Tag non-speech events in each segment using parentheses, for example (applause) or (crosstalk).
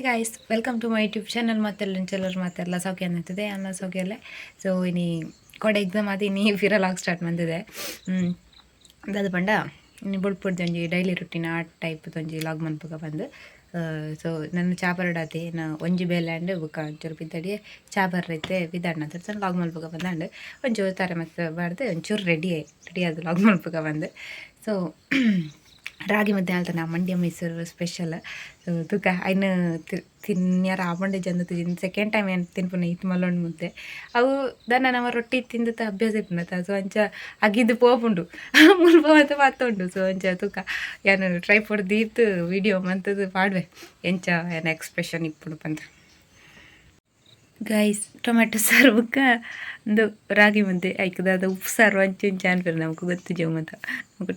Hi guys welcome to my YouTube channel ಮತ್ತೆಲ್ಲ ಚೆಲ್ಲರ್ ಮತ್ತೆಲ್ಲ ಸೌಖ್ಯ ಅನ್ನಿರ್ತದೆ ಅನ್ನ ಸೌಖ್ಯಲ್ಲೇ. ಸೊ ಇನಿ ಕೊಡೆ ಎಕ್ಸಾಮ್ ಆದ ನೀ ಫಿರಲ್ ಆಗಿ ಸ್ಟಾರ್ಟ್ ಬಂದಿದೆ. ಅದು ಪಂಡ ಇನ್ನು ಬುಡ್ಪುಡ್ದು ಒಂಜಿ ಡೈಲಿ ರುಟೀನ್ ಆ ಟೈಪ್ ಒಂಜಿ ಲಾಗ್ ಮನ್ಪುಗ ಬಂದು. ಸೊ ನನ್ನ ಚಾಪರಡಾತಿ ನಾ ಒಂಜಿ ಬೇಲ್ಯಾಂಡ್ ಬುಕ್ಕ ಒಂಚೂರು ಬಿದ್ದಡಿ, ಚಾಪರ್ ಐತೆ ಬಿದ್ದಾಡ್ನ ಅಂತ ಲಾಗ್ ಮಲ್ಪುಗ ಬಂದಾಂಡು. ಒಂಚೂರು ತಾರೆ ಮತ್ತೆ ಬಾರ್ದು ಒಂಚೂರು ರೆಡಿ ರೆಡಿ ಆದ ಲಾಗ್ ಮಲ್ಪುಗ ಬಂದು. ಸೊ ರಾಗಿ ಮುದ್ದೆ ಆಲ್ತನ ಮಂಡ್ಯ ಮೈಸೂರು ಸ್ಪೆಷಲ್ ತುಕ ಅಯ್ನ ತಿನ್ಯಾರ ಆಬಂಡೆ ಜನ ತಿನ್ ಸೆಕೆಂಡ್ ಟೈಮ್ ಏನು ತಿನ್ಪುನ ಇತ್ತು ಮಲ್ಲೊಂಡು ಮುದ್ದೆ ಅವು ದನ ನಮ್ಮ ರೊಟ್ಟಿ ತಿಂದು ಅಭ್ಯಾಸ ಇಪ್ಪುನತ ಸೊ ಅಂಚ ಅಗಿದ್ದು ಪೋಪುಂಡು. (laughs) ಮುಲ್ಪ ಮತ್ತೆ ಮಾತುಂಡು ಸೊ ಅಂಚ ತುಕ ಏನು ಟ್ರೈ ಪೊಡ್ದು ವಿಡಿಯೋ ಮಂತದ್ದು ಪಾಡ್ವೆ. ಎಂಚ ಏನು ಎಕ್ಸ್ಪ್ರೆಷನ್ ಇಪ್ಪುಡು ಬಂದು ಗೈಸ್ ಟೊಮೆಟೊ ಸಾರು ಬುಕ್ಕ ಒಂದು ರಾಗಿ ಮುದ್ದೆ ಐಕದಾದ ಉಪ್ಪು ಸಾರು ಅಂಚು ಇಂಚು ಅನ್ಪೇರು ನಮ್ಗೆ ಗೊತ್ತು ಜೀವ ಮತ್ತ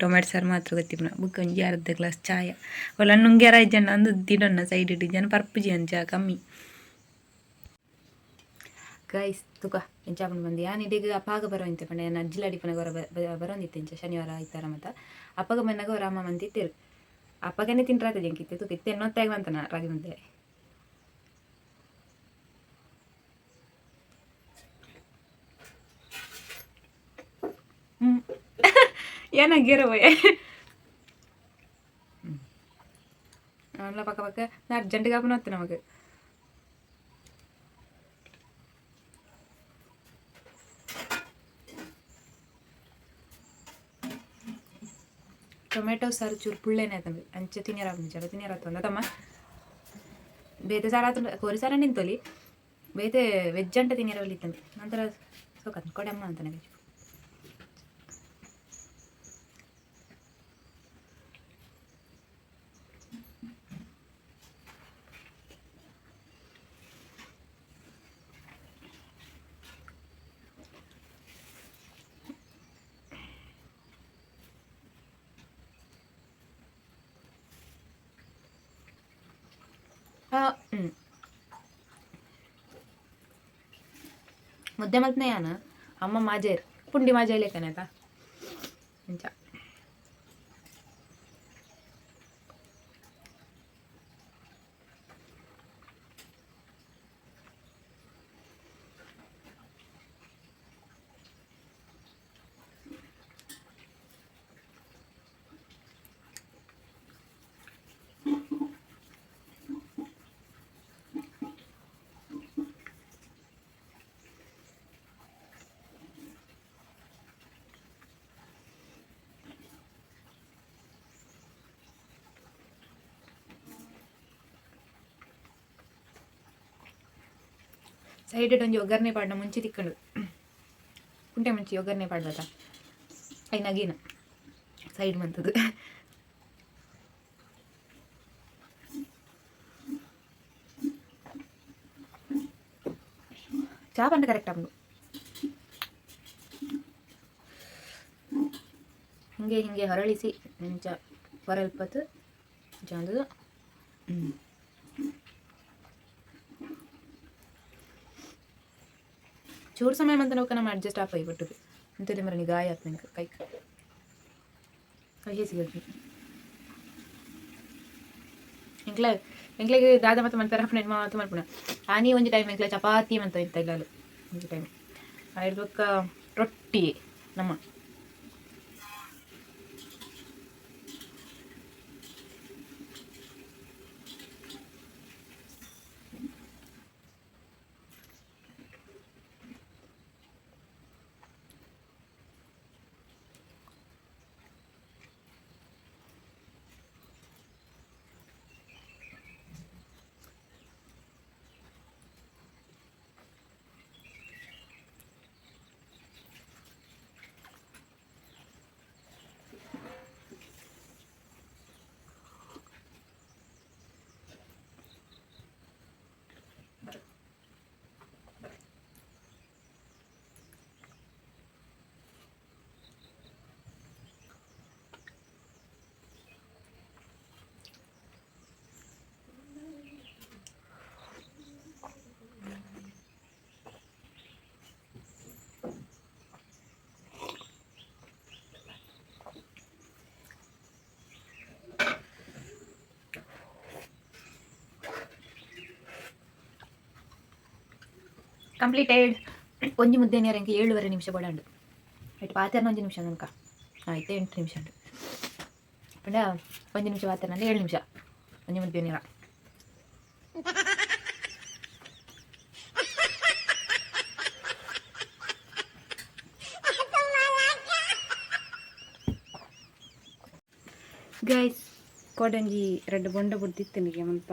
ಟೊಮೆಟೊ ಸಾರು ಮಾತ್ರ ಗೊತ್ತಿಪ್ಪನ ಬುಕ್ ಒಂಜಿ ಅರ್ಧ ಗ್ಲಾಸ್ ಚಾಯ ಒಲ್ಲ ನುಂಗ್ಯಾರ ಜನ ಅಂದು ದಿಡೊನ್ನ ಸೈಡ್ ಇಟ್ಟು ಜನ ಪರ್ಪುಜಿ ಅಂಚ ಕಮ್ಮಿ ಗೈಸ್ ತುಕ ಎಂಚಾಪಣ ಬಂದು ಯಾನ್ ಇಡೀಗ ಅಪಾಗ ಬರೋಂತೆ ಪಂಡ ನಾನು ಅಜ್ಜಿಲ ಅಡಿಪನಗ ಹೊರ ಬರೋಂದಿತ್ತೆ ಇಂಚ ಶನಿವಾರ ಆಯ್ತಾರ ಮತ್ತ ಅಪ್ಪಗ ಮನೆಗ ಅವ್ರ ಅಮ್ಮ ಮಂತಿತ್ತೇರು ಅಪ್ಪಗನೆ ತಿಂಟ್ರಾತ ಜಂಕಿತ್ತೆ ತುಕ ಇತ್ತೆ ಎನ್ನೊತ್ತಾಗ ಬಂತನ ರಾಗಿ ಮುದ್ದೆ (laughs) ಏನಾಗ್ಯಾರ ಭಯ? ಅಲ್ಲ, ಪಕ್ಕ ಪಕ್ಕ. ನಾ ಅರ್ಜೆಂಟಿಗೆ ಹಾಪನ ಹತ್ತು ನಮಗೆ? ಟೊಮೆಟೊ ಸಾರು ಚೂರು ಪುಳ್ಳೆನೆ ಆತಂದು. ಅಂಚೆ ತಿನ್ಯಾರ ಮುಂಚಾರ ತಿನ್ಯಾರ ಆತಂದ. ತಮ್ಮ ಬೇತೆ ಸಾರು ಆತ ಕೋರಿ ಸಾರ ನಿಂತೋಲಿ? ಬೇತೆ ವೆಜ್ ಅಂಟ ಇತ್ತಂದು. ನಂತರ ಸೋಕತ್ ಕೊಡಮ್ಮ ಅಂತ ಹ್ಞೂ ಮುದ್ದೆ ಮಲ್ತನೆ ಯಾನ ಅಮ್ಮ ಮಾಜೇರ್ ಪುಂಡಿ ಮಾಜೆ ಲೇಖನ ಆಯ್ತಾ ಇಂಚ ಸೈಡ್ ಒಂಜಿ ಒಗ್ಗರಣೆ ಪಾಡ್ನ ಮುಂಚೆ ತಿಕ್ಕಂಡು ಕುಂಟೆ ಮುಂಚೆ ಒಗ್ಗರಣೆ ಪಾಡ್ಬಾತ ಐ ನಗೀನ ಸೈಡ್ ಮಂತದ್ದು ಚಾ ಪಂಡ ಕರೆಕ್ಟ್ ಆಗ್ನು ಹಿಂಗೆ ಹಿಂಗೆ ಹೊರಳಿಸಿ ಇಂಚ ಹೊರಲ್ಪತ್ತು ಚಂದದು ಹ್ಞೂ ಚೂರು ಸಮಯ ಮಂತ ನಾವು ನಮ್ಮ ಅಡ್ಜಸ್ಟ್ ಆಫ್ ಆಗಿಬಿಟ್ಟು ಅಂತಿದೆ ಮರ ಗಾಯ ಆಯ್ತು ನನಗೆ ಕೈ. ಕೈ ಸಿಗುತ್ತೆ ಎಂಕ್ಲ, ಎಂಕ್ಲೆಗೆ ದಾದ ಮತ್ತು ಮನ್ಪರ ಫ್ರೆಂಡ್ ಮಾತು ಮನ್ಪುಣ. ಆನಿ ಒಂಜಿ ಟೈಮ್ ಎಂಕ್ಲೆ ಚಪಾತಿ ಮಂತ ಇತ್ತ ಇಲ್ಲ ಒಂಜಿ ಟೈಮ್ ಆಯ್ಡ್ಬೇಕ ರೊಟ್ಟಿ ನಮ್ಮ. ಕಂಪ್ಲೀಟೆಡ್ ಒಂಜಿ ಮುದ್ದೆ ನೀರಂಗೆ ಏಳುವರೆ ನಿಮಿಷ ಬಡಂಡು ಆಯ್ತು ಪಾತೆರ್ನ ಒಂಜಿ ನಿಮಿಷ ನನ್ಕ ಆಯ್ತು, ಎಂಟು ನಿಮಿಷ ಉಂಟು. ಪಂಡ ಒಂಜಿ ನಿಮಿಷ ಪಾತೆರ್ನಲ್ಲಿ ಏಳು ನಿಮಿಷ. ಒಂಜಿ ಮುದ್ದೆ ನೀರ ಗೈಸ್ ಕೊಡಂಜಿ ಎರಡು ಬೊಂಡ ಬುಡ್ದಿತ್ತು ನಿಮಗೆ ಮುಲ್ಪ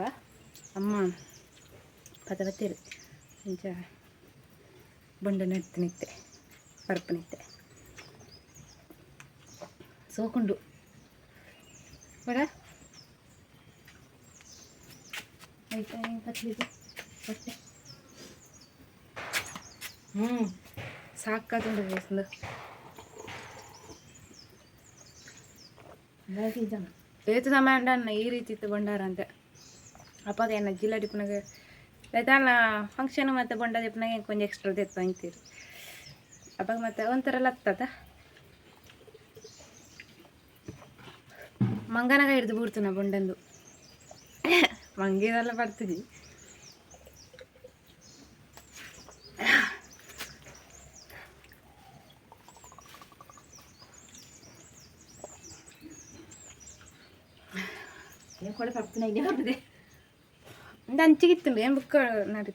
ಅಮ್ಮ ಪದ ಇರುತ್ತೆ. ಇಂಚ ಬೊಂಡ ನೆಟ್ ನಿತ್ತೆ ಪರಪು ನಿತ್ತೆ ಸೋಕೊಂಡು ಬಡ ಆಯ್ತಾ ಹ್ಮ್ ಕತ್ಲಿದ್ದು ಹೊಟ್ಟೆ ಹ್ಞೂ ಸಾಕಾದುಂಡು ಬೇಸಂದು ಏತು ಸಮಯ ಅಂಡ ಈ ರೀತಿ ಇತ್ತು ಬಂಡಾರ ಅಂತೆ. ಅಪ್ಪ ಏನ ಜಿಲ್ಲಾ ಡಿಪ್ನಾಗ ಆಯ್ತಾನ ಫಂಕ್ಷನ್ ಮತ್ತು ಬೊಂಡ ದಿಪ್ನಾಗ ಕೊಂಚ ಎಕ್ಸ್ಟ್ರಾ ತೆತ್ತು ಅಂತೀರಿ ಅಪ್ಪಾಗ ಮತ್ತೆ ಒಂಥರ ಲತ್ತದ ಮಂಗನಾಗ ಹಿಡಿದು ಬಿಡ್ತು ನಾ ಬೊಂಡಂದು. ಮಂಗಿದೆಲ್ಲ ಬರ್ತದೆ. ಏನು ಕೊಡೆ ಪಪ್ಪಿನ ಇಲ್ಲೇ ganti gitu loh yang buka nari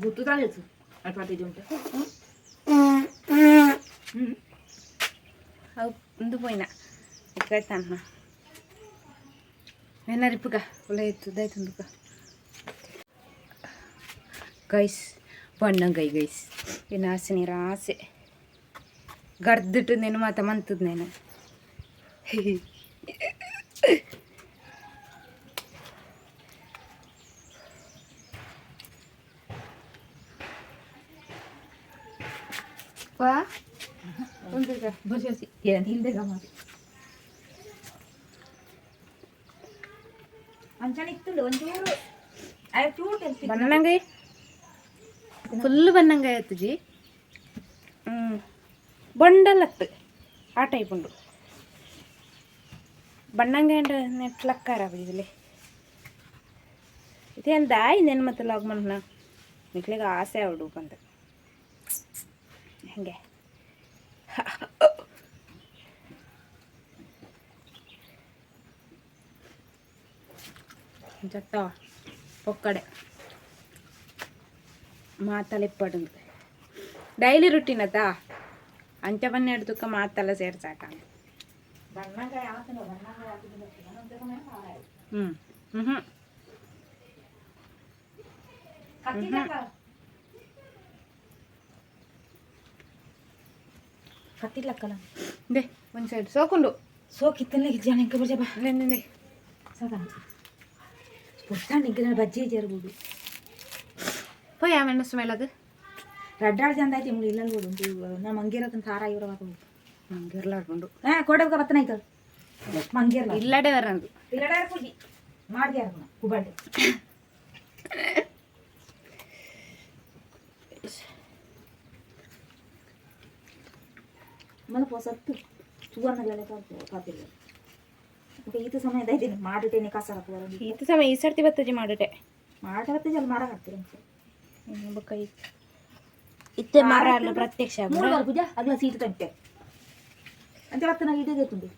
butuh tali itu apa tuh aku itu boleh nak ikutan mah Enak dibuka, boleh itu, dah itu dibuka. ಮುಂದಕ್ಕ guys ಬಣ್ಣಂಗೈ guys ಇನ್ನು ಆಸೆ ನೀರು ಆಸೆ ಗರ್ದಿಟ್ಟು నేను ಮಾತ ಮಂತದ್ నేను ವಾ ಒಂದಿಗ ಬರ್ಸಿ ಏನು ಹಿಂದೆ ಗಮಾರಿ ಅಂಚನೆ ಇತ್ತು ಒಂಚೂರು ಅಯ್ಯ ಚೂರು ತೆಲ್ಸಿ ಬನ್ನಂಗೈ ಫುಲ್ ಬಂದಂಗೆ ಆಯ್ತುಜಿ ಹ್ಞೂ ಬೊಂಡಲತ್ತು. ಆ ಟೈಪ್ ಉಂಡು ಬಣ್ಣಂಗ ಬಣ್ಣಂಗೆ ನೆಟ್ಲಕ್ಕಾರ ಇದಿಲ್ಲಿ ಇದೇ ಅಂತ ನೆನ್ ಮತ್ತೆ ಲಾಗ್ ಮಾಡೋಣ ಮಕ್ಳಿಗೆ ಆಸೆ ಅವಡು ಬಂದ ಹಂಗೆ. (laughs) ಜೊತ್ತ ಒಕ್ಕಡೆ. ಮಾತಲೆಪ್ಪಡುಂದು ಡೈಲಿ ರುಟೀನ್ ಅದ ಅಂಚ ಬನ್ನಿ ಹಿಡ್ದುಕ ಮಾತೆಲ್ಲ ಸೇರ್ಸಾಕ ಬಣ್ಣಂಗಾಯ ಯಾವತ್ತೋ ಬಣ್ಣಂಗಾಯ ಹಾಕಿದ್ರೆ ಹ್ಞೂ ಹ್ಞೂ ಹ್ಞೂ ಕತ್ತಿಲ್ಲಕ್ಕಲ್ಲ ದೇ ಒಂದು ಸೈಡ್ ಸೋಕೊಂಡು ಸೊ ಕಿತ್ತಲ್ಲ ಜನ ಇಂಕ ಬರ್ಜ ಬಾ ನೇ ಸಾಕ ಪುಟ್ಟಾಂಡ್ ಇಂಕ ಬಜ್ಜಿ ಜರ್ಬೋದು పోయి ఏమైనా స్మెల్ అది ರಡ್ಡಾಡ್ ಚಂದ ಐತಿ ಮುಳಿ ಇಲ್ಲ ಬಿಡು ನಾ ಮಂಗೇರತನ ಸಾರ ಇವ್ರ ಬಾತು గిర్లాడుకుండు ಹಾ ಕೋಡಬ್ಗ ಬತ್ತನ ಐತ ಮಂಗೇರ್ಲ ఇల్లాడే వరందు ಇಲ್ಲಡಾರ ಪೂಜಿ ಮಾಡ್ಯಾರ ಹುಬ್ಬಳ್ಳಿ మన పోసత్తు ಸುವರ್ಣಗಳೆಲ್ಲ ಕಾತಿಲ್ಲ ಮತ್ತೆ ಈತ ಸಮಯದ ಇದ್ದೀನಿ ಮಾಡಿಟ್ಟೇನೆ ಕಸ ಹಾಕುವ ಈತ ಸಮಯ ಈ ಸರ್ತಿ ಬತ್ತಜಿ ಮಾಡುಟೆ ಮಾಡತ್ತೆ ಜಲ್ ಮಾಡಕತ್ತೀರಿ ಬೊಕ್ಕ ಇತ್ತೆ ಮರ ಅಲ್ಲ ಪ್ರತ್ಯಕ್ಷ ಮೂರು ಪೂಜಾ ಅಗ್ಲ ಸೀಟ್ ತಂಟೆ ಅಂತ ರತ್ನ ಇಡೇ ತುಂಡು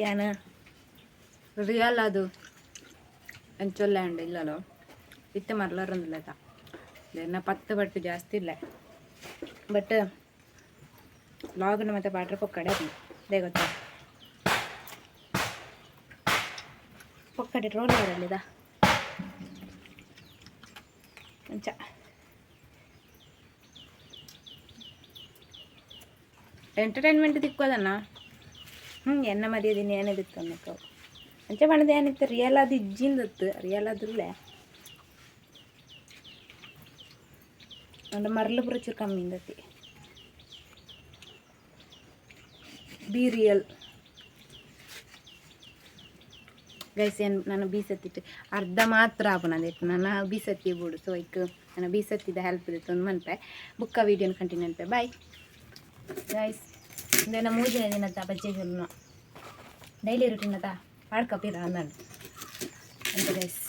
ಏನ ರಿಯಲ್ ಅದು ಅಂಚೊಲ್ಲ ಅಂಡ್ ಇಲ್ಲಲೋ ಇತ್ತೆ ಮರ್ಲಾರೊಂದಿಲ್ಲ ಏನ ಪತ್ತು ಬಟ್ಟು ಜಾಸ್ತಿ ಇಲ್ಲ ಬಟ್ ಲಾಗ್ನ ಮತ್ತೆ ಪಾಟ್ರೆ ಪೊಕ್ಕಡೆ ಅದೇ ಗೊತ್ತಾ ಪೊಕ್ಕಡೆ ರೋಲ್ ಬರಲ್ಲಿದ ಅಂಚ ಎಂಟರ್ಟೈನ್ಮೆಂಟ್ ದಿಕ್ಕೋದನ್ನ ಹ್ಞೂ ಎನ್ನ ಮರ್ಯಾದಿನ ಏನಿದಿತ್ತು ಅನ್ನಕ್ಕೆ ಅಂಚೆ ಬಣ್ಣದ ಏನಿತ್ತು? ರಿಯಲ್ ಅದು ಇಜ್ಜಿಂದತ್ತು. ರಿಯಲ್ ಆದ್ರಲ್ಲೇ ಅಂದ್ರೆ ಮರಳು ಪುರ ಚೂರು ಕಮ್ಮಿ ಇಂದತಿ. ಬಿ ರಿಯಲ್ ಗೈಸ್ ಏನು ನಾನು ಬೀಸತ್ತಿಟ್ಟು ಅರ್ಧ ಮಾತ್ರ ಆಪನದಿತ್ತು ನಾನು ಬೀಸತ್ತಿ ಬಿಡು. ಸೊ ಇಕ್ ನಾನು ಬೀಸತ್ತಿದ್ದ ಹೆಲ್ಪ್ ಇದೆ ಒಂದು ಮನ್ಪೆ ಬುಕ್ಕ ವೀಡಿಯೋನ ಕಂಟಿನ್ಯೂ ಅನ್ಪೆ ಬಾಯ್ ಗೈಸ್ ಇಂದೇನ ಮೂಜಿನ ದಿನದ ಬಜ್ಜೆ ಜೊಲ್ನ ಡೈಲಿ ರುಟೀನ್ ಅದ ಆಡ್ಕಪ್ಪಿರ ಅನ್ನೋದು ಅಂತ ಗೈಸ್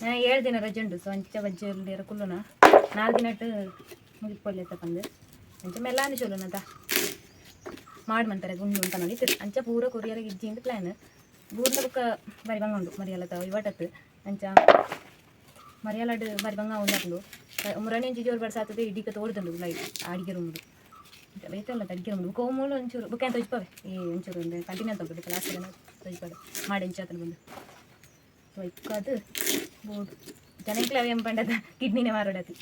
ನಾ ಏಳು ದಿನ ರಜೆ ಉಂಟು ಸೊ ಅಂಚೆ ಬಜ್ಜೆ ಇರ ಕುಲ್ಲುನ. ನಾಲ್ಕು ದಿನ ಮುಗಿಕೊಳ್ಳಿ ತಕೊಂಡೆ ಅಂಚೆ ಮೆಲ್ಲಾಂದು ಚೊಲುನದ ಮಾಡಿ ಮಂತಾರೆ ಗುಂಡು ಅಂತ ನೋಡಿ ಅಂಚ ಪೂರ ಕೊರಿಯರ್ ಇಜ್ಜಿ ಅಂತ ಪ್ಲ್ಯಾನ್ ಬೂರ್ನ ಬುಕ್ಕ ಬರಿ ಬಂಗ ಉಂಡು ಮರಿಯಲ್ಲ ತಾವ ಇವಟತ್ತು ಅಂಚ ಮರಿಯಲಡ್ ಬರಿ ಬಂಗ ಉಂಡು ಮುರಣಿ ಅಂಚಿ ಜೋರು ಬಡ್ಸಾತದೆ ಇಡೀಕ ತೋಡ್ದಂಡು ಲೈಟ್ ಅಡಿಗೆ ರೂಮ್ದು ಬೇತಲ್ಲ ಅಡಿಗೆ ರೂಮ್ ಬುಕ್ಕ ಮೂಲು ಒಂಚೂರು ಬುಕ್ಕ ಅಂತ ತೊಯ್ಪವೆ ಈ ಒಂಚೂರು ಒಂದು ಕಂಟಿನ್ಯೂ ಅಂತ ಹೋಗ್ಬಿಟ್ಟು ಲಾಸ್ಟ್ ದಿನ ತೊಯ್ಪಡೆ ಮಾಡಿ ಅಂಚೆ ಆತನ ಬಂದು ಸೊ ಇಕ್ಕದು ಬೋರ್ಡು ಜನಕ್ಲೆ ಅವು ಎಂಪಂಡದ ಕಿಡ್ನಿನೇ ಮಾರಾಡತಿ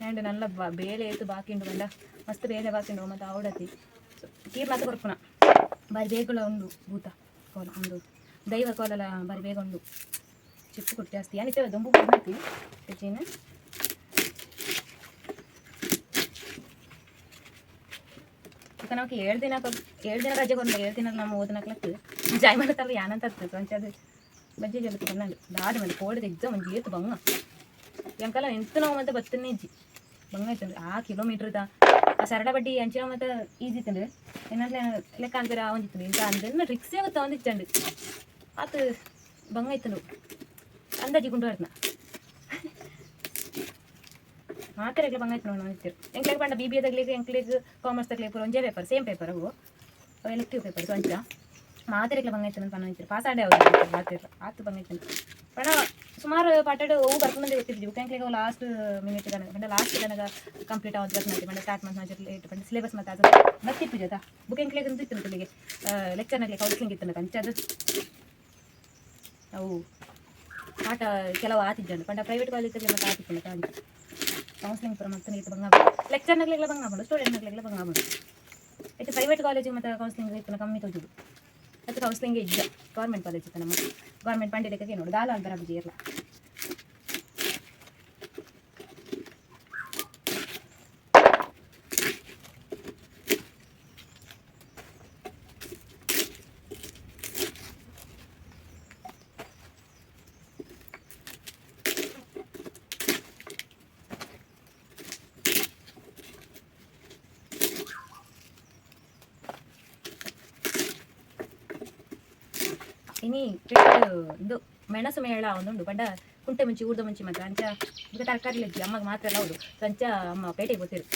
ಆ್ಯಂಡ್ ನಲ್ಲ ಬ- ಬೇಳೆ ಏತು ಬಾಕಿಂಡು ಬಂಡ ಮಸ್ತ್ ಬೇಳೆ ಬಾಕಿಂಡು ಮತ್ತು ಆವಡತಿ ಕೀರ್ ಮಾತು ಕೊರ್ಪುನ ಬಾರಿ ಬೇಗಲ ಉಂಡು ಭೂತ ಕೋಲ ಒಂದು ದೈವ ಕೋಲಲ ಬರಿ ಬೇಗ ಉಂಡು ಚಿಪ್ಪು ಕೊಟ್ಟು ಜಾಸ್ತಿ ಏನಿತ್ತೆ ದೊಂಬು ಕೊಡ್ಬೇಕು ಹೆಚ್ಚಿನ ನಮಗೆ ಏಳು ದಿನ ಏಳು ದಿನ ರಜೆ ಕೊಡ್ಬೇಕು ಏಳು ದಿನ ನಮ್ಮ ಓದನಕ್ಲತ್ತು ಜಾಯ್ ಮಾಡ್ತಾರಲ್ಲ ಯಾನಂತ ಆಗ್ತದೆ ಬಜ್ಜಿ ಜಲಕ್ಕೆ ಬಂದಂಗೆ ದಾರಿ ಮಂದಿ ಕೋಡಿದ ಎಕ್ಸಾಮ್ ಒಂದು ಏತು ಬಂಗ. ಎಂಕಲ್ಲ ಎಂತ ನಾವು ಮತ್ತೆ ಬತ್ತನೇ ಇಜ್ಜಿ. ಬಂಗ ಆಯ್ತು ಆ ಕಿಲೋಮೀಟ್ರದ ಸರಳ ಬಡ್ಡಿ ಅಂಚಿನ ಮತ್ತೆ ಈಜಿ ತಂದ್ರೆ ಏನಾದ್ರೆ ಲೆಕ್ಕ ಅಂತೀರ ಒಂದಿತ್ತು ಇಂತ ಅಂದ್ರೆ ರಿಕ್ಸೇ ಆಗುತ್ತೆ ಒಂದಿತ್ತಂಡು ಆತು ಬಂಗ ಆಯ್ತಂಡು ಅಂದಾಜಿ ಗುಂಡು ಆಡ್ನ ಮಾತ್ರೆಗ್ಲ ಬಂಗ ಆಯ್ತು ನೋಡಿ ಒಂದಿತ್ತು ಎಂಕ್ಲೆಗ್ ಬಂಡ ಬಿ ಬಿ ಎದಾಗ್ಲಿಗೆ ಎಂಕ್ಲೆಗ್ ಕಾಮರ್ಸ್ ತಗ್ಲಿಗೆ ಪೂರ ಒಂದೇ ಪೇಪರ್ ಸೇಮ್ ಪೇಪರ್ ಅವು ಎಲೆಕ್ಟಿವ್ ಪೇಪರ್ ಸೊ ಅಂಚ ಮಾತ್ರೆಗ್ಲ ಬಂಗ ಆಯ್ತು ಅಂತ ಪನ್ನ ಪಾಸ್ ಆಡೇ ಅವ್ರು ಮಾತ್ರ ಆತು ಬಂಗ ಆಯ್ತು ಪಣ ಸುಮಾರು ಪಾಟಾಡು ಅವು ಬರ್ಕೊಂಡು ಗೊತ್ತಿದ್ವಿ ಬುಕ್ಕಾಂಕ್ಲಿಗೆ ಅವು ಲಾಸ್ಟ್ ಮಿನಿಟ್ ಗನ ಬಂದ ಲಾಸ್ಟ್ ತನಕ ಕಂಪ್ಲೀಟ್ ಆಗೋದು ಮಾಡಿ ಬಂದ ಸ್ಟಾರ್ಟ್ ಮಾಡಿ ಲೇಟ್ ಬಂಡ ಸಿಲೆಬಸ್ ಮತ್ತೆ ಅದು. ಬರ್ತಿತ್ತು ಜೊತೆ. ಬುಕ್ಕಾಂಕ್ಲಿಗೆ ಅಂತ ಇತ್ತು ಲೆಕ್ಚರ್ ಲೆಕ್ಚರ್ನಲ್ಲಿ ಕೌನ್ಸಿಲಿಂಗ್ ಇತ್ತು ಅಂಚೆ ಅದು ಅವು ಪಾಠ ಕೆಲವು ಆತಿದ್ದಂಡು ಪಂಡ ಪ್ರೈವೇಟ್ ಕಾಲೇಜಲ್ಲಿ ಮತ್ತೆ ಆತಿತ್ತು ಅಂತ. ಕೌನ್ಸಿಲಿಂಗ್ ಪರ ಮತ್ತೆ ನೀತು ಬಂಗ ಲೆಕ್ಚರ್ನಾಗ್ಲೆಲ್ಲ ಬಂಗ ಮಾಡು ಸ್ಟೂಡೆಂಟ್ನಾಗ್ಲೆಲ್ಲ ಬಂಗ ಮಾಡು ಆಯ್ತು ಪ್ರೈವೇಟ್ ಕಾಲೇಜಿಗೆ ಮತ್ತೆ ಕೌನ್ಸಿಲಿಂಗ್ ಇತ್ತು ಕಮ್ಮಿ ತೋಜುದು. ಮತ್ತು ಕೌನ್ಸಿಲಿಂಗ್ ಇದ್ದ ಗೌರ್ಮೆಂಟ್ ಕಾಲೇಜ್ ಇತ್ತು ನಮ್ಮ ಗೌರ್ಮೆಂಟ್ ಪಂಡಿ ಲೆಕ್ಕಕ್ಕೆ ನೋಡು, ದಾಲ ಅಂತಾರ ಬುಜಿ ಇರಲ್ಲ ಇನಿ ಇದು ಮೆಣಸು ಮೇಳ ಒಂದುಂಡು ಪಂಡ ಕುಂಟೆ ಮುಂಚಿ, ಊರ್ದ ಮುಂಚಿ ಮಾತ್ರ, ಅಂಚ ಈಗ ತರಕಾರಿ ಇಜ್ಜಿ ಅಮ್ಮಗೆ ಮಾತ್ರ ಎಲ್ಲ ಹೌದು ಅಂಚ ಅಮ್ಮ ಪೇಟೆಗೆ ಗೊತ್ತಿರು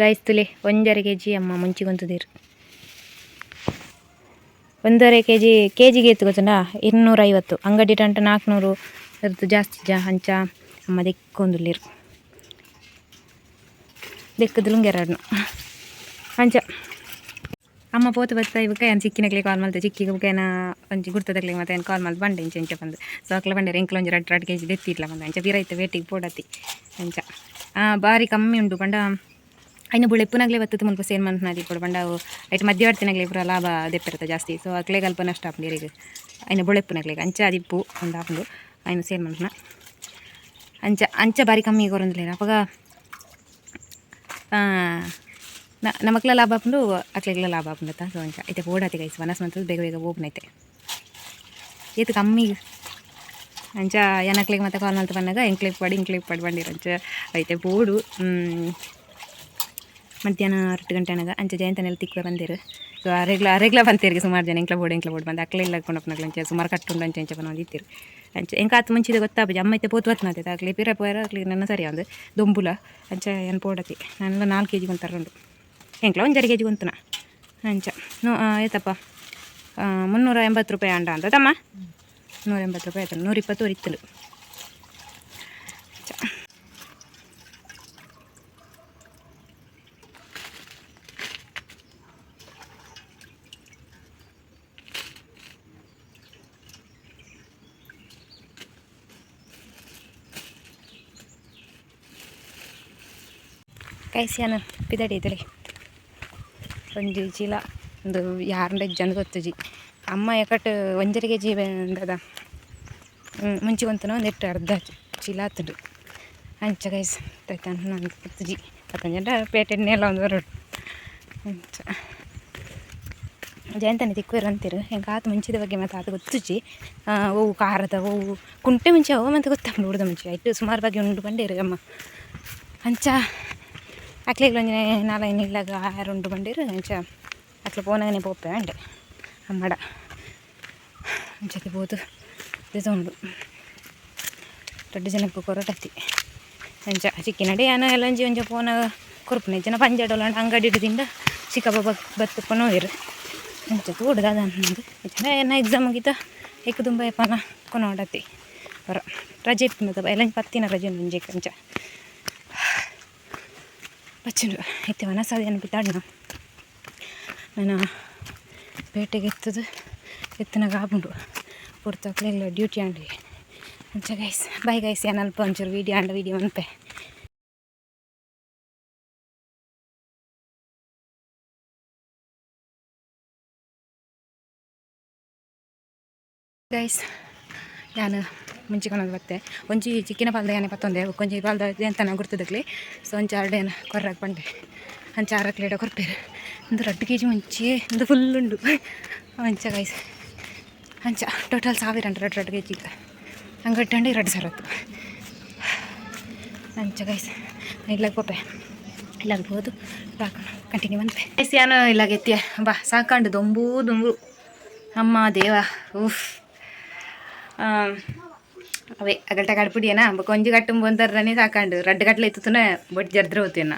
ಗೈಸ್ ಒಂದರೆ ಕೆ ಜಿ ಅಮ್ಮ ಮುಂಚಿಗೊಂತದಿರು. ಒಂದೂವರೆ ಕೆ ಜಿ ಕೆ ಜಿಗೆ ಎತ್ತು ಗೊತ್ತುಂಡ ಇನ್ನೂರೈವತ್ತು, ಅಂಗಡಿ ಟಂಟ ನಾಲ್ಕುನೂರು. ಅದ್ರದ್ದು ಜಾಸ್ತಿ ಜಾ ಹಂಚ, ಅಮ್ಮ ದೆಕ್ಕೊಂದುಲ್ಲಿರು ದೆಕ್ಕದುಲುಂಗೆರಡ್ನು ಹಂಚ. ಅಮ್ಮ ಪೋತ ಬತ್ತ ಇವಾಗ ಏನು ಸಿಕ್ಕಿನಕ್ಲೆ ಕಾಲ್ ಮಲ್ತೆ ಚಿಕ್ಕಿಗೆ ಬುಕ್ಕೇನ ಒಂಚಿ ಗುರ್ತದಕ್ಲೆ ಮತ್ತೆ ಏನು ಕಾಲ್ ಮಲ್ತು ಬಂಡೆ ಇಂಚೆ ಇಂಚೆ ಬಂದು. ಸೊ ಅಕ್ಲ ಬಂಡೆ ರೆಂಕ್ಲ ಒಂದು ಎರಡು ಎರಡು ಕೆ ಜಿ ದೆತ್ತಿಟ್ಲ ಬಂದು ಅಂಚ ಬೀರೈತೆ ವೇಟಿಗೆ ಪೋಡತಿ. ಅಂಚ ಭಾರಿ ಕಮ್ಮಿ ಉಂಟು ಬಂಡ. ಇನ್ನು ಬುಳೆಪ್ಪನಾಗಲೇ ಬತ್ತದ ಮುಲ್ಪ ಸೇನ್ ಮಂತ್ನಾದಿ ಕೊಡು ಬಂಡ. ಅವು ಐಟ್ ಮಧ್ಯವರ್ತಿನಾಗಲಿ ಪೂರ ಲಾಭ ದೆಪ್ಪಿರುತ್ತೆ ಜಾಸ್ತಿ. ಸೊ ಅಕ್ಲೆ ಅಲ್ಪ ನಷ್ಟ ಆಪಂಡಿರಿಗೆ ಐನು ಬುಳೆಪ್ಪುನಾಗ್ಲಿಗೆ ಅಂಚ ಅದಿಪ್ಪು, ಒಂದು ಹಾಕೊಂಡು ಐನು ಸೇನ್ ಮಂತ್ನ ಅಂಚ ಅಂಚ ಬಾರಿ ಕಮ್ಮಿ ಕೊರೊಂದಿಲ್ಲ ಅವಾಗ ನಮಕ್ಲ ಲಾಭ ಹಾಕೊಂಡು ಅಕ್ಲೆಗ್ಲ ಲಾಭ ಹಾಕೊಂಡತ್ತ ಸೊ ಅಂಚ ಐತೆ ಓಡಾತಿ ಗೈಸ್ ವನಸ್ ಮಂತದ ಬೇಗ ಬೇಗ ಓಪನೈತೆ ಏತು ಕಮ್ಮಿ ಅಂಚ ಏನಕ್ಲಿಗೆ ಮತ್ತೆ ಕಾಲ್ ಮಾಡ್ತಾ ಬಂದಾಗ ಎಂಕ್ಲಿಗೆ ಪಡಿ ಇಂಕ್ಲಿಗೆ ಪಡಿ ಬಂದಿರ ಅಂಚ ಐತೆ ಬೋಡು ಮಧ್ಯಾಹ್ನ ಎರಡು ಗಂಟೆ ಅನಾಗ ಅಂಚ ಜಯಂತನೆಲ್ಲ ತಿಕ್ಕ ಬಂದಿರು ಸೊ ಅರೆಗ್ಲ ಅರೆಗ್ಲ ಬಂತೀರಿಗೆ ಸುಮಾರು ಜನ ಎಂಕ್ಲ ಬೋಡು ಎಂಕ್ಲ ಬೋಡು ಬಂದು ಅಕ್ಲೆ ಇಲ್ಲ ಕೊಂಡಪ್ಪನಾಗ್ಲ ಅಂಚೆ ಸುಮಾರು ಕಟ್ಟುಂಡು ಅಂಚೆ ಅಂಚೆ ಬಂದು ಇತ್ತಿರು ಅಂಚೆ. ಎಂಕ ಆತು ಮುಂಚಿದ ಅಮ್ಮ ಐತೆ ಪೋತ್ ಹೊತ್ತು ನಾತೈತೆ. ಆಗ್ಲಿ ಪಿರ ಪೋಯರ ಆಗ್ಲಿ ನನ್ನ ಸರಿ ಒಂದು ದೊಂಬುಲ. ಅಂಚೆ ಏನು ಪೋಡತಿ? ನಾನೆಲ್ಲ ನಾಲ್ಕು ಕೆ ಜಿ ತಗೊಂಡು ಎಂಕ್ಲ ಒಂಜರಿ ಕೆ ಜಿ ಗೊಂತನ. ಅಂಚ. ನೋ ಆಯ್ತಪ್ಪ ಆ, ಮುನ್ನೂರ ಎಂಬತ್ತು ರೂಪಾಯಿ ಅಂಡ ಅಂತಮ್ಮ ನೂರ ಎಂಬತ್ತು ರೂಪಾಯಿ ಆಯ್ತು. ನೂರ ಇಪ್ಪತ್ತು ಇತ್ತಲು ಕೈಸಿಯಾನ ಪಿದಡಿ ಐತಲಿ ಒಂಜಿ ಚೀಲ, ಒಂದು ಯಾರಂಡ ಜನ ಗೊತ್ತಜಿ ಅಮ್ಮ ಯಾಕಟ್ ಒಂಜರಿಗೆ ಜೀವ ಅಂದದ. ಮುಂಚೆ ಒಂತನ ಒಂದು ಎಟ್ಟು ಅರ್ಧ ಚೀಲ ಆತುಂಡು ಅಂಚ ಗೈಸ್ ತೈತಾನ ನಾನು ಗೊತ್ತಜಿ ಪತ್ತಂಜ ಪೇಟೆ ಎಣ್ಣೆ ಎಲ್ಲ ಒಂದು ಬರೋಡು ಅಂಚ ಜಯಂತನೇ ತಿಕ್ಕೋರು ಅಂತೀರು. ಹೆಂಗೆ ಆತು ಮುಂಚಿದ ಬಗ್ಗೆ ಮತ್ತೆ ಅದು ಗೊತ್ತುಜಿ. ಓ ಖಾರದ, ಓವು ಕುಂಟೆ ಮುಂಚೆ ಅವ ಮತ್ತೆ ಗೊತ್ತಾಗ ಉಡ್ದ ಮುಂಚೆ. ಆಯ್ತು, ಸುಮಾರು ಬಗ್ಗೆ ಉಂಡು ಬಂಡೇರು ಅಮ್ಮ. ಅಂಚ ಇಲ್ಲಾಗ ಆರು ಉಂಡು ಬಂಡೇರು ಅಂಚ ಅಕ್ಲೆ ಪೋನಾಗನೆ ಪೋಪೆ ಅಂಡೆ ಅಮ್ಮಡ. ಅಂಚಕ್ಕೆ ಬೋದು ಇದು ಉಂಡು ದೊಡ್ಡ ಜನಕ್ಕೆ ಕೊರಟತ್ತಿ ಅಂಚ ಚಿಕ್ಕಿನಡೆ ಯಾನ ಎಲ್ಲಂಜಿ ಒಂಜಿ ಪೋನ ಕೊರ್ಪುನ ಜನ ಪಂಜಾಡೋಲ್ಲ ಅಂಗಡಿ ಹಿಡಿದಿಂದ ಚಿಕ್ಕ ಬಕ್ ಬತ್ತಪ್ಪನೋ ಇರು ಅಂಚ ಕೂಡದ ನನ್ನದು ಜನ ಏನ ಎಕ್ಸಾಮ್ ಮುಗಿತ ಏಕ ತುಂಬ ಪನ ಕೊನೋಡತಿ. ಹೊರ ರಜೆ ಇತ್ತು ಎಲ್ಲ ಪತ್ತಿನ ರಜೆ ಮುಂಜೆ ಕಂಚ ಬಚ್ಚನು ಐತೆ ಮನಸ್ಸಾದ ಏನು ಬಿದ್ದಾಡ್ನ ನಾನು ಪೇಟೆಗೆ ಎತ್ತದು ಎತ್ತಿನಾಗ ಆಪುಂಡು ಪುರ್ತಕ್ಲೆಲ್ಲ ಡ್ಯೂಟಿ ಆಂಡಿ ಅಂಚ ಗೈಸ್ ಬಾಯ್ ಗೈಸ್ ಏನು ಅಲ್ಪ ಒಂಚೂರು ವೀಡಿಯೋ ಆಂಡ ವೀಡಿಯೋ ಅನ್ಪೆ ಗೈಸ್ ನಾನು ಮುಂಚೆ ಕಣದು ಬತ್ತೆ ಒಂಜಿ ಚಿಕ್ಕಿನ ಪಾಲ್ದ ಏನೇ ಪತ್ತೊಂದೆ, ಒಂಜಿ ಪಾಲ್ದ ಎಂತನ ಗುರ್ತದಕ್ಲಿ. ಸೊ ಒಂಚ ಆರ್ಡೇನ ಕೊರ್ರಾಗ ಬಂಡೆ ಅಂಚ ಆರಕ್ಲೇಡ ಕೊರ್ಪೇರು. ಒಂದು ಎರಡು ಕೆ ಜಿ ಮುಂಚೆ, ಒಂದು ಫುಲ್ ಉಂಡು. ಅಂಚ ಗೈಸ್ ಅಂಚ ಟೋಟಲ್ ಸಾವಿರ ಅಂಡ್ರೆ ಎರಡು ಎರಡು ಕೆ ಜಿಗೆ ಹಂಗೆ ಇಟ್ಟಂಡು ಎರಡು ಸಾವಿರ ಹೊತ್ತು ಅಂಚ ಗೈಸ್ ಇಲ್ಲಾಗ ಪೋಪೆ. ಇಲ್ಲಾಗ ಬೋದು ಕಂಟಿನ್ಯೂ ಬಂದೆ. ಗೈಸ್ ಏನೋ ಎತ್ತಿಯ? ಬಾ, ಸಾಕಂಡು ದೊಂಬು ದೊಂಬು. ಅಮ್ಮ ದೇವ, ಉಫ್. ಅವೇ ಅಗಲ್ಟ ಕಡ್ಪಿಡಿಯನ? ಕೊಂಜಿ ಕಟ್ಟುಂಬ ಒಂದರನೇ ಸಾಕಂಡು. ರಡ್ಡು ಗಟ್ಲೆ ಇತ್ತುನ ಬೊಟ್ಟು ಜರ್ದ್ರ ಹೋತಿಯನ್ನ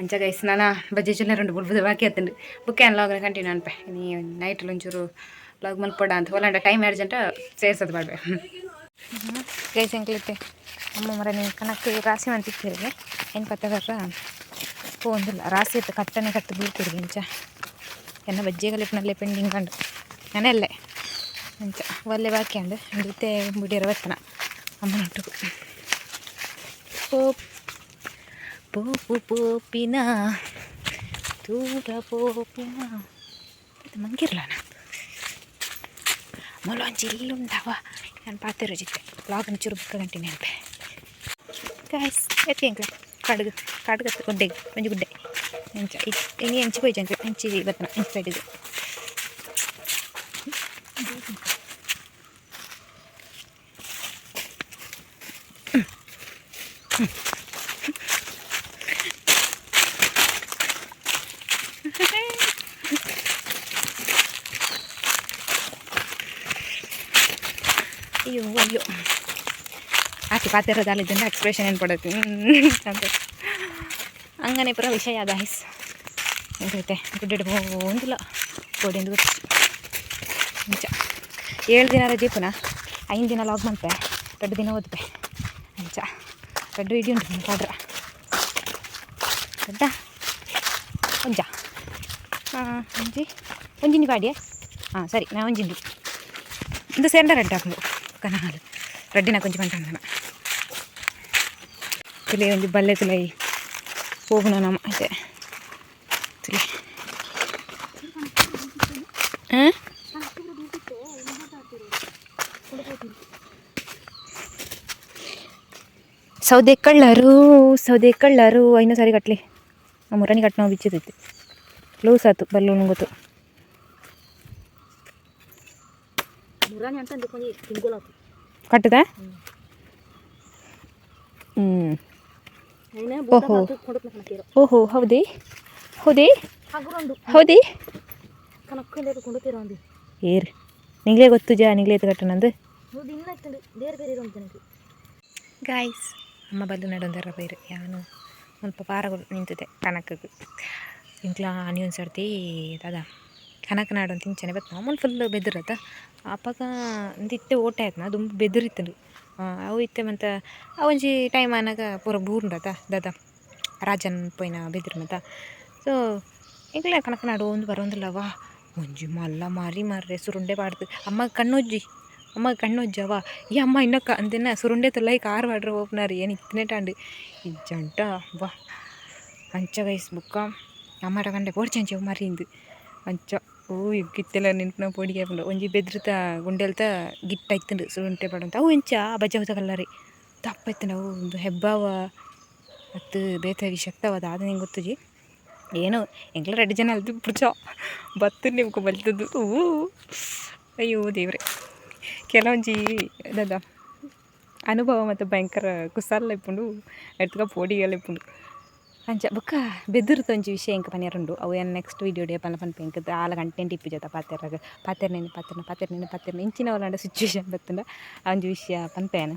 ಅಂಚ ಗೈಸ್, ನಾನು ಬಜ್ಜಿ ಚಿಲ್ಲ రెండు ಬುಡ್ಬುದ ಬಾಕಿ ಬುಕ್ಕೆ ಅನ್ನ ಲಾಗ್ನ ಕಂಟಿನ್ಯೂ ಅನ್ಪೆ. ನೀ ನೈಟ್ ಒಂಚೂರು ಲಾಗ್ ಮಲ್ಪಡ ಅಂತ. ಹೊಲಾಂಡ ಟೈಮ್ ಅರ್ಜೆಂಟ ಸೇರ್ಸದ್ ಬಾಡ್ಬೆ ಗೈಸ್ ಎಂಕ್ಲಿತ್ತೆ ಅಮ್ಮ ಮರ ನೀವು ಕನಕ್ಕೆ ರಾಸಿ ಮಂತಿರ್ತೀರಿಗೆ ಏನು ಪತ್ತಗರ ಪೋಂದಿಲ್ಲ ರಾಸಿ ಇತ್ತು ಕಟ್ಟನೆ ಕಟ್ಟು ಬೀಳ್ತಿರ್ಗಿ ಇಂಚ ಎನ್ನ ಬಜ್ಜಿಗಲಿಪ್ನಲ್ಲೇ ಪೆಂಡಿಂಗ್ ಕಂಡು. ನಾನೆಲ್ಲೇ ಅಂಚ ಒಲ್ಲೆ ಬಾಕಿ ಅಂಡು ಬಿತ್ತೆ ಬಿಡಿಯರ ಬತ್ತನ ಅಮ್ಮನೊಟ್ಟಿಗೂ ಪೋಪ್ ಪೋಪು ಪೋಪಿನ ತೂರ ಪೋಪಿನ ಇದು ಮಂಗಿರ್ಲಾನ. ಮೊಲೊಂಚಿ ಇಲ್ಲುಂಡವ ನಾನು ಪಾತಿರೋ ಜಿತ್ತೆ ಲಾಗನ್ ಚುರುಕ ಗಂಟಿನಿ ಅಂತ. ಗಾಯ್ಸ್ ಎತ್ತಿ ಅಂಕ್ಲ. ಕಡುಗು ಕಡುಗತ್ತು ಗುಡ್ಡೆಗೆ ಒಂಜಿ ಗುಡ್ಡೆ. ಎಂಚ ಇನಿ ಎಂಚಿ ಕೊಯ್ಚ ಅಂಚ ಎಂಚಿ ಬತ್ತನ ಎಂಚಿ ಸೈಡಿಗೆ ಅಯ್ಯೋ ಅಯ್ಯೋ ಆಕೆ ಪಾತಿರೋದಲ್ಲಿದ್ದಂತ ಎಕ್ಸ್ಪ್ರೆಷನ್ ಏನು ಪಡೋದು ಅಂತ ಹಂಗನೇ ಪುರ ವಿಷಯ ಗಾಯ್ಸ್ ಎಂತೈತೆ ಗುಡ್ಡಿಡ್ ಒಂದಿಲ್ಲ ಗೋಡಿಂದು ನಿಜ. ಏಳು ದಿನ ರಜೆ ಪುನಃ. ಐದು ದಿನ ಲಾಗ್ ಮಾಡ್ಪೆ ಎರಡು ದಿನ ಓದ್ಪೆ. ನಿಜ. ರೆಡ್ಡು ಇಡಿ ಉಂಟು ನನ್ನ ಕಾಡ್ರ ದೊಡ್ಡ ಒಂಜ? ಹಾಂ, ಒಂಜಿ? ಒಂಜಿನಿ ಕಾಡಿಯೇ ಹಾಂ, ಸರಿ, ನಾ ಒಂಜಿಂದು ಇದು ಸೇಂಡ ರೆಡ್ ಹಾಕೊಂಡು ಕನಾಲು ರೆಡ್ಡಿನ ಕೊಂಚ ಪಂಚಂದನ ತಿಳಿ ಒಂದು ಬಲ್ಲೆ ತಿಳಿ ಹೋಗೋಣ ನಮ್ಮ ಅದೇ ತಿಳಿ ಹಾಂ ಸೌದೆ ಕಳ್ಳರು ಸೌದೆ ಕಳ್ಳರು ಐನೂ ಸಾರಿ ಕಟ್ಲಿ ಆ ಮುರಾನಿ ಕಟ್ ನಾವು ಬಿಚ್ಚಿದೈತಿ ಲೂಸ್ ಆಯ್ತು ಬಲ್ಲೂ ನಂಗೊತ್ತು ಕಟ್ಟದ ಹ್ಞೂ ಓಹೋ. ಓಹೋ ಹೌದೇ? ಹೌದೇ? ಹೌದೇ? ಏರ್ ನಿಂಗ್ಲೇ ಗೊತ್ತು ಜಾ ನಿಂಗ್ಲೇ ತಗಟ್ಟ ಗಾಯ್ಸ್ ಅಮ್ಮ ಬಂದು ನಡೊಂದರ ಬೇರೆ. ಯಾನು ಸ್ವಲ್ಪ ಪಾರಗಳು ನಿಂತಿದೆ ಕನಕಗೆ. ಇಂಕ್ಲ ಅನಿಯೊಂದು ಸರ್ತಿ ದಾದಾ. ಕನಕ ನಾಡು ಅಂತ ತಿಂಚನೆ ಬತ್ತ ಅಮ್ಮನ ಫುಲ್ ಬೆದರತ್ತ. ಅಪ್ಪಾಗ ಇಂದಿತ್ತೆ ಓಟ ಆಯ್ತು ನಾ ತುಂಬ ಬೆದರಿತ್ತದು. ಅವು ಇತ್ತೆ ಮತ್ತು ಅವಂಜಿ ಟೈಮ್ ಆನಾಗ ಪೂರ ಬೂರ್ಂಡತ ದಾದ. ರಾಜನ್ ಪೋಯ್ನ ಬಿದ್ರ ಮತ್ತ ಸೊ ಈಗಲೇ ಕನಕ ನಾಡು ಒಂದು ಬರೋಂದಿಲ್ಲವ ಒಂಜಿ ಮಲ್ಲ ಮಾರಿ ಮಾರ್ರೆ, ಸುರುಂಡೆ ಬಾಡ್ದು ಅಮ್ಮ ಕಣ್ಣೊಜ್ಜಿ, ಅಮ್ಮ ಕಣ್ಣೊಜ್ಜವ ಈ ಅಮ್ಮ ಇನ್ನೊಕ್ಕ ಅಂದಿನ ಸುರುಂಡೆ ತುಲ್ಲೈ ಕಾರ್ ಬಾಡ್ರೆ ಓಪ್ನಾರಿ ಏನು ಇತ್ತನೇ ಟಾಂಡು. ಇಜ್ಜಂಟ ಜಂಟ, ವಾ, ಅಂಚ ಗೈಸ್ ಬುಕ್ಕ ಅಮ್ಮಟ ಕಂಡೆ ಮಾರಿ ಮರಿಂದು ಅಂಚ ಓ ಗಿತ್ತೆಲ್ಲ ನಿಂಪುನ ಪೋಡಿಗೆ ಹಾಕೊಂಡು ಒಂಜಿ ಬೆದ್ರತ, ಗುಂಡೆಲ್ತ ಗಿಟ್ಟ ಇತ್ತುಂಡು ಸುಂಟೆ ಪಡಂತ. ಅವು ಎಂಚ ಬಜ್ಜವತ ಕಲ್ಲರಿ ದಪ್ಪ ಇತ್ತುಂಡು ಅವು, ಒಂದು ಹೆಬ್ಬಾವ ಮತ್ತು ಬೇತೆ ಶಕ್ತವಾದ ಅದು ನಿಂಗೆ ಗೊತ್ತುಜಿ? ಏನೋ, ಎಂಕ್ಲ ರೆಡ್ ಜನ ಅಲ್ದು ಪುರ್ಚ. ಬತ್ತು ನಿಮ್ಗೆ ಬಲ್ತದ್ದು ಹೂ ಅಯ್ಯೋ ದೇವ್ರೆ. ಕೆಲವೊಂಜಿ, ದಾದ, ಅನುಭವ ಮತ್ತು ಭಯಂಕರ ಕುಸಾಲ ಇಪ್ಪುಂಡು ಎಡ್ತುಗ ಪೋಡಿಗೆಲ್ಲ ಇಪ್ಪುಂಡು ಅಂಚ ಬೊಕ್ಕ ಬೆದರ್ತ ಒಂಜಿ ವಿಷಯ ಎಂಕ ಪನ್ಯಾರುಂಡು ಅವು ಏನು ನೆಕ್ಸ್ಟ್ ವೀಡಿಯೋ ಡೇ ಪನ್ಲ ಪನ್ಪೆ ಎಂಕದ ಆಲ ಕಂಟೆಂಟ್ ಇಪ್ಪು ಜೊತೆ ಪಾತೆರಾಗ ಪಾತೆರ್ನೇನು ಪಾತೆರ್ನ ಪಾತೆರ್ನೇನು ಪಾತೆರ್ನ ಇಂಚಿನ ಅವಲಂಡ ಸಿಚುವೇಶನ್ ಬತ್ತಂಡ ಆ ಒಂಜಿ ವಿಷಯ ಪನ್ಪೇನು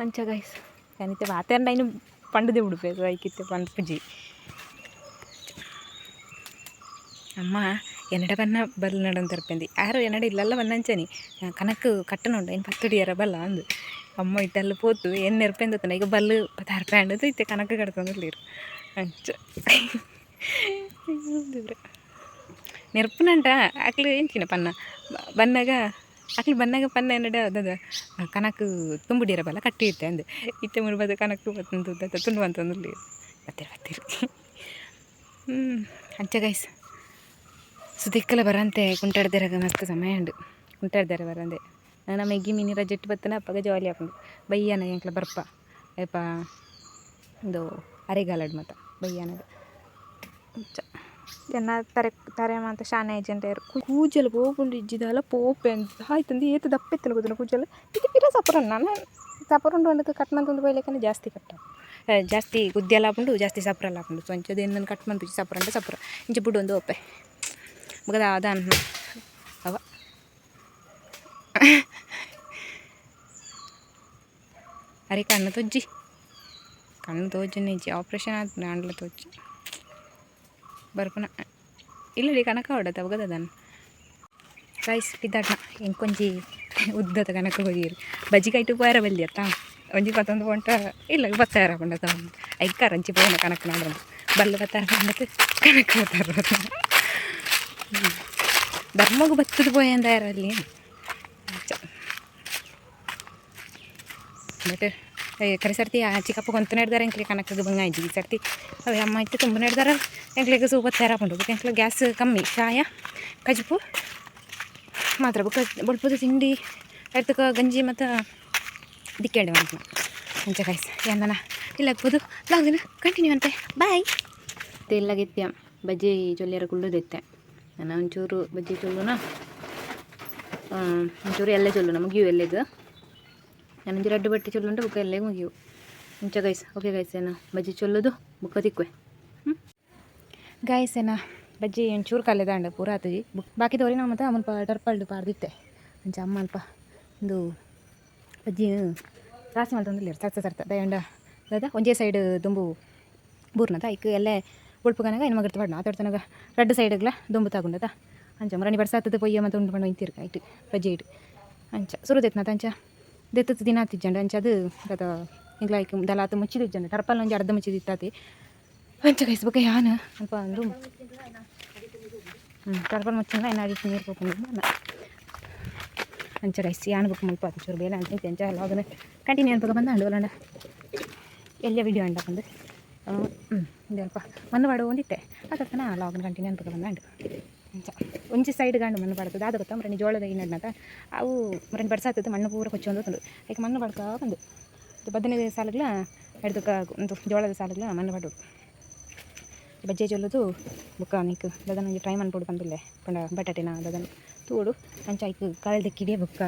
ಅಂಚ ಗೈಸ್ ಏನಿತ್ತೆ ಪಾತೆರ್ನ ಇನ್ನು ಪಂಡದೆ ಉಡುಪೆ ಐಕಿತ್ತೆ ಪನ್ಪುಜಿ ಅಮ್ಮ ಎನ್ನಡ ಬನ್ನ ಬಲ್ಲ ನಡನ್ ತರ್ಪೆಂದಿ ಯಾರು ಎನ್ನಡ ಇಲ್ಲಲ್ಲ ಬನ್ನಂಚನಿ ಕನಕ್ ಕಟ್ಟನುಂಡು ಏನು ಪತ್ತುಡಿಯಾರ ಬಲ್ಲ ಅಂದು ಅಮ್ಮ ಇಟ್ಟಲ್ಲಿ ಪೋತು, ಏನು ನೆರ್ಪೆಂದತನ ಈಗ ಬಲ್ಲು ತರ್ಪೆಂಡದು ಇತ್ತೆ ಕನಕ ಕಡ್ತಂದಿರ್ಲಿರು ಅಂಚ. ದೇವ್ರೆ. ನೆರ್ಪುನಂಟ ಆಕ್ಲು ಎಂಚಿನ ಪನ್ನ ಬ- ಅಕ್ಲಿ ಬಂದಾಗ ಪನ್ನ ಏನಡ? ಅದ ಕನಕ್ ತುಂಬಿಡಿರಬಲ್ಲ ಕಟ್ಟಿ ಇತ್ತೆ ಅಂದು. ಇತ್ತೆ ಮುರುಬದ ಕನಕ್ ಬತ್ತಂದು ತುಂಡು ಅಂತಂದ್ರಲ್ಲಿ ಬತ್ತಿರ ಬತ್ತಿರ ಹ್ಞೂ ಅಂಚ ಗೈಸ್ ಸುದಿಕ್ಕಲ ಬರಂತೆ, ಕುಂಟಾಡ್ದಿರಾಗ ಮಸ್ತ್ ಸಮಯ ಉಂಡು ಕುಂಟಾಡ್ದಾರೆ ಬರಂದೆ ನಮ್ಮ ಎಗ್ಗಿ ಮೀನಿ ಜಟ್ ಬತ್ತನ ಅಪ್ಪಗ ಜಾಲಿ ಹಾಕೊಂಡು ಬಯ್ಯನ ಎಂಕ್ಲ ಬರ್ಪ. ಏಪ ಇದು ಅರೆಗಾಲಡ್ ಮತ ಬಯ್ಯನಗ ಚ. ಜನ ತರೆ ತರೆ ಮಾತ ಶಾನೆ ಏಜೆಂಟೇರು ಕೂಜಲು ಪೋಪುಂಡು ಇಜ್ಜಿದಲ್ಲ ಪೋಪೆ ಅಂತ. ಆಯ್ತಂದು ಏತು ದಪ್ಪೆತ್ತಲ್ಲ ಗೊತ್ತಿಲ್ಲ ಕೂಜಲು? ಇದು ಪಿರ ಸಪರನ್ ನಾನು ಸಪರುಂಡು ಅಂಡದು ಕಟ್ ಮಂತೊಂದು ಬೈಲೆಕನೆ ಜಾಸ್ತಿ ಕಟ್ಟ ಜಾಸ್ತಿ ಗುದ್ದೆಲ್ಲ ಹಾಕೊಂಡು ಜಾಸ್ತಿ ಸಪ್ರಲ್ಲ ಹಾಕೊಂಡು ಸೊಂಚದ ಏನು ಕಟ್ ಮಂತು ಸಪರ ಅಂದ್ರೆ ಸಪರ. ಇಂಚ ಬುಡ್ಡು ಒಂದು ಒಪ್ಪೆ ಮುಗದ ಅದ ಅವ ಅರೆ ಕಣ್ಣು ತೊಜ್ಜಿ ಕಣ್ಣು ತೋಜಿ ನಿಜ ಆಪ್ರೇಷನ್ ಆದ ನಾಂಡ್ಲ ತೋಜಿ ಬರ್ಪನ ಇಲ್ಲ ರೀ ಕನಕ ಹೊಡತ ಅವಗದ ಅದನ್ನು ರೈಸ್ ಪಿದ್ದಾಟ ಇಂಕೊಂಜಿ ಉದ್ದದ ಕನಕ ಹೋಗಿರು ಬಜಿ ಪೋಯರ ಬಲ್ಲಿ ಅತ್ತ ಒಂಜಿ ಪತ್ತೊಂದು ಪೊಂಟ ಇಲ್ಲ ಬತ್ತಾರ ಪೊಂಡತ ಐಕಾರ ಅಂಚಿ ಪೋನ ಕನಕ ನಾಡ್ರ ಬಲ್ಲ ಬತ್ತಾರ ಪೊಂಡದು ಕನಕ ಬತ್ತಾರ ಧರ್ಮಗೂ ಬತ್ತದ ಪೋಯಂದ ಯಾರಲ್ಲಿ ಬಟ್ ಕರೆ ಸರ್ತಿ, ಆ ಚಿಕ್ಕಪ್ಪ ಕೊಂತ ನೆಡ್ದಾರೆ ಎಂಕ್ಲಿ ಕನಕಗೆ ಬಂಗ ಈ ಸರ್ತಿ. ಅವೆ ಅಮ್ಮ ಇಟ್ಟು ತುಂಬ ನೆಡ್ದಾರೆ ಎಂಕ್ಲಿಗೆ ಸೂಪ ತೇರಾಕೊಂಡು ಬಟ್ ಎಂಕ್ಲೆ ಗ್ಯಾಸ್ ಕಮ್ಮಿ, ಚಾಯ, ಕಜುಪು, ಮಾತ್ರ ಬುಕ್ಕ ಬೊಳ್ಪದ ತಿಂಡಿ ಎಡ್ತಕ ಗಂಜಿ ಮತ್ತು ದಿಕ್ಕೇಂಡೆ ಅಂತ ಅಂಚ ಯಂದನ ಇಲ್ಲ ಇಲ್ಲಾಗ್ಬೋದು ಲಾಗ್ದಿನ ಕಂಟಿನ್ಯೂ ಅಂತೆ. ಬಾಯ್ ತೆಲ್ಲಗಿತ್ಯ ಬಜ್ಜಿ ಚೊಲ್ಲಿಯರ ಕುಳ್ಳುದಿತ್ತೆ. ನಾನು ಒಂಚೂರು ಬಜ್ಜಿ ಚೊಲ್ಲುನ ಒಂಚೂರು ಎಲ್ಲೆ ಚೊಲ್ಲು ಮುಗಿಯು ಎಲ್ಲೆದು ನಾನೊಂದು ರೆಡ್ ಬಟ್ಟೆ ಚೊಲ್ಲುಂಟು ಬುಕ್ಕ ಎಲ್ಲ ಮುಗಿಯು ಮುಂಚೆ ಗೈಸ್ ಓಕೆ ಗೈಸ್ ಏನ ಬಜ್ಜಿ ಚೊಲ್ಲೋದು ಬುಕ್ಕ ತಿಕ್ಕುವೆ ಹ್ಞೂ ಗೈಸ್ ಏನ ಬಜ್ಜಿ ಒಂಚೂರು ಕಲ್ಲೆದಾಂಡ ಪೂರ ಆತಜಿ ಬುಕ್ ಬಾಕಿ ತೋರಿ ನಾವು ಮತ್ತೆ ಅಮ್ಮಲ್ಪ ಟರ್ಪಲ್ಡು ಪಾರ್ದಿತ್ತೆ ಮುಂಚೆ ಅಮ್ಮ ಅಲ್ಪ ಒಂದು ಬಜ್ಜಿ ರಾಸಿ ಮಲ್ತೊಂದಿಲ್ಲ ಸರ್ತ ಸರ್ತ ದಯಂಡ ದಾದ ಒಂಜೇ ಸೈಡ್ ದುಂಬು ಬೂರ್ನದ ಐಕ್ ಎಲ್ಲೇ ಉಳ್ಪುಗನಾಗ ಇನ್ನು ಮಗರ್ತ ಪಡ್ನ ಆತಡ್ತನಾಗ ರೆಡ್ ಸೈಡ್ಗ್ಲ ದುಂಬು ತಗೊಂಡದ ಅಂಚ ಮರಣಿ ಬಡ್ಸಾತದ ಪೊಯ್ಯ ಮತ್ತು ಉಂಡು ಪಂಡು ಇಂತಿರ್ಗ ಇಟ್ಟು ಬಜ್ಜಿ ಇಟ್ಟು ಅಂಚ ಸುರುದೈತ್ನ ಅಂಚ ದೆತ್ತದ ದಿನ ಆತಿಜ್ಜಂಡ ಅಂಚ ಅದು ಗದ ಇಂಗ್ಲ ಐಕ್ ದಲಾತ ಮುಚ್ಚಿದಿಜ್ಜಂಡ ಟರ್ಪಲ್ ಒಂಜಿ ಅರ್ಧ ಮುಚ್ಚಿದಿತ್ತಾತಿ ಅಂಚ ಕೈಸ್ಬೇಕ ಯಾನು ಅಲ್ಪ ಅಂದು ಹ್ಞೂ ಟರ್ಪಲ್ ಮುಚ್ಚಿನ ಇನ್ನು ಅಡಿಟ್ಟು ನೀರು ಹೋಗ್ಕೊಂಡು ಅಂಚ ರೈಸ್ ಯಾನು ಬುಕ್ ಮುಲ್ಪ ಅದು ಚೂರು ಬೇಲೆ ಅಂತ ಅಂಚ ಲಾಗನ ಕಂಟಿನ್ಯೂ ಅನ್ಪಕ ಬಂದ ಅಂಡು ಅಲ್ಲ ಎಲ್ಲ ವಿಡಿಯೋ ಅಂಡ ಬಂದು ಹ್ಞೂ ಇದಲ್ಪ ಮಣ್ಣು ಬಾಡು ಒಂದಿತ್ತೆ ಅದಕ್ಕನ ಲಾಗನ ಕಂಟಿನ್ಯೂ ಅನ್ಪಕ ಬಂದ ಅಂಡು ಅಂಚ ಒಂಜಿ ಸೈಡ್ ಗಂಡು ಮಣ್ಣು ಬಾಡ್ತದೆ ಅದು ಗೊತ್ತಾ ಮರಣಿ ಜೋಳದ ಏನಂತ ಅವು ಮರಣಿ ಬಡ್ಸಾತದ್ದು ಮಣ್ಣು ಪೂರ ಕೊಚ್ಚೊಂದು ತಂದು ಈಗ ಮಣ್ಣು ಬಡ್ಕೋ ಬಂದು. ಇದು ಬದನೇ ಸಾಲಗ್ಲ ಹಿಡ್ದಕ್ಕ ಒಂದು ಜೋಳದ ಸಾಲಗ್ಲ ಮಣ್ಣು ಬಡ್ಡು ಬಜ್ಜೆ ಚೊಲ್ಲೋದು ಬುಕ್ಕ ನೀಕು ದದನ ಟ್ರೈ ಮನ್ಪೊಡು ಬಂದಿಲ್ಲೆ ಪಂಡ ಬಟಾಟೆನ ದದನ ತೂಡು. ಅಂಚ ಐಕ್ ಕಳೆದ ಕಿಡಿಯ ಬುಕ್ಕ.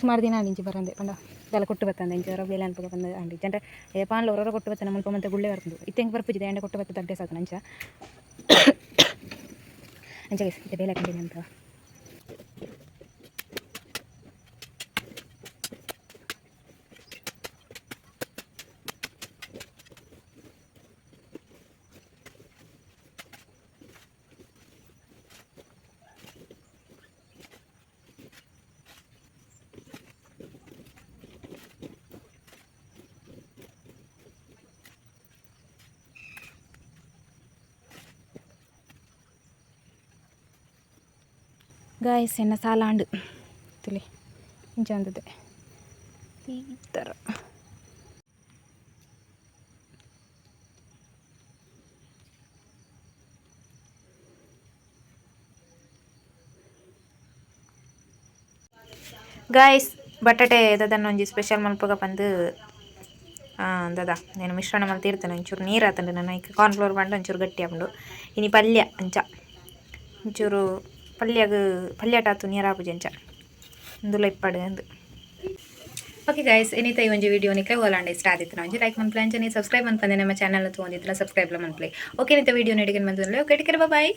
ಸುಮಾರು ದಿನ ಆಂಡಿಂಚಿ ಬರಂದೆ. ಪಂಡ ದಲ ಕೊಟ್ಟು ಬತ್ತಂದೆ. ಇಂಚಿ ಹೊರ ಬೇಲೆ ಅನ್ಪಕ ಬಂದ ಅಂಡಿ ಜಂಟ ಏ ಪಾನ್ಲ ಕೊಟ್ಟು ಬತ್ತ ಮುಲ್ಪ ಮತ್ತೆ ಗುಳ್ಳೆ ಬರ್ಕೊಂಡು ಇತ್ತೆಂಗೆ ಪರ್ಪುಜಿ ಎಂಡ ಕೊಟ್ಟು ಬತ್ತ ತಡ್ಡೆ ಸಾಕು ಅಂಚ. ಅಂಚ ಗೈಸ್ ಇತ್ತೆ ಬೇಲೆ ಕಂಡಿನಿ ಅಂತ ಗಾಯ್ಸ್ ಎನ್ನ ಸಾಲಾಂಡು. ഇതിലേ ഇഞ്ചി ಈ ಥರ. ಗಾಯ್ಸ್ ಬಟಾಟೆ ದದನ ಒಂಜಿ ಸ್ಪೆಷಲ್ ಮಲ್ಪಗ ಬಂದು ದದ, ನೇನು ಮಿಶ್ರಣ ಮಲ್ತಿರ್ತೇನೆ ಒಂಚೂರು ನೀರು ಆತಂಡು ನಾನು ಈಗ ಕಾರ್ನ್ಫ್ಲೋರ್ ಬಂಡು ಒಂಚೂರು ಗಟ್ಟಿ ಆಗ್ಬಿಡು. ಇನಿ ಪಲ್ಯ, ಅಂಚ. ಒಂಚೂರು ಪಲ್ಯಗ ಪಲ್ಯಟ ಆತು ಜಂಚ ಇಂದುಲ ಇಪ್ಪಡು ಅಂದು. ಓಕೆ ಗೈಸ್ ಏನಿತ್ತ ಈ ಒಂಜಿ ವಿಡಿಯೋ ನಿಕ್ಕೆ ಓಲಾಂಡೆ ಇಷ್ಟ ಆದಿತ್ತು. ನಾವು ಲೈಕ್ ಮನ್ಪ್ಲೆ ಅಂಚನೆ ಸಬ್ಸ್ಕ್ರೈಬ್ ಅನ್ಪಂದೆ ನಮ್ಮ ಚಾನಲ್ ತೊಗೊಂಡಿತ್ತಲ್ಲ ಸಬ್ಸ್ಕ್ರೈಬ್ ಮನ್ಪ್ಲೆ ಓಕೆ ನಿತ್ತ ವಿಡಿಯೋ ನಡಿಗೆ ಬಂದ್ರೆ ಓಕೆ ಟೇಕ್ ಬಾಯ್